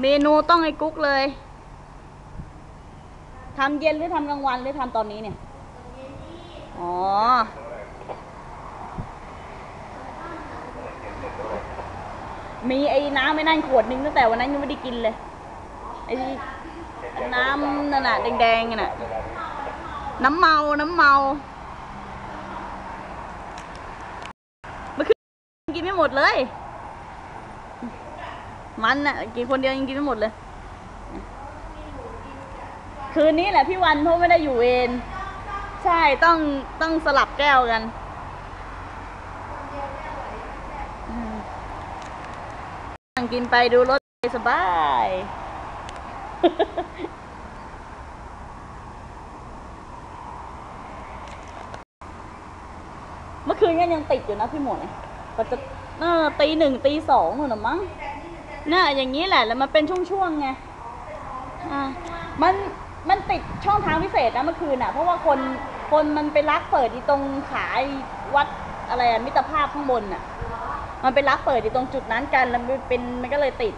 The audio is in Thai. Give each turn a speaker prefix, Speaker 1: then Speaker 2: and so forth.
Speaker 1: เมนูต้องไอ้กุ๊กเลยทำเย็นหรือทำกลางวันหรือทำตอนนี้เนี่ย อ๋อ มีไอ้น้ำไม่นั่นขวดนึงตั้งแต่วันนั้นยังไม่ได้กินเลย ไอ้น้ำนั่นน่ะแดงๆน่ะ น้ำเมา น้ำเมาเมื่อคืนกินไม่หมดเลย มันน่ะกินคนเดียวยังกินไม่หมดเลย คืนนี้แหละพี่วันเพราะไม่ได้อยู่เวรใช่ต้องต้องสลับแก้วกันนั่งกินไปดูรถสบายเมื่อคืนก็ยังติดอยู่นะพี่หมวยก็จะตีหนึ่งตีสองหนูนะมั้ง น่ะอย่างนี้แหละแล้วมันเป็นช่วงๆไงอ่ามันมันติดช่องทางพิเศษนะเมื่อคืนอะ เพราะว่าคนคนมันไปลักเปิดที่ตรงขายวัดอะไรอะมิตรภาพข้างบนอะ มันไปลักเปิดที่ตรงจุดนั้นกันแล้วมันเป็นมันก็เลยติด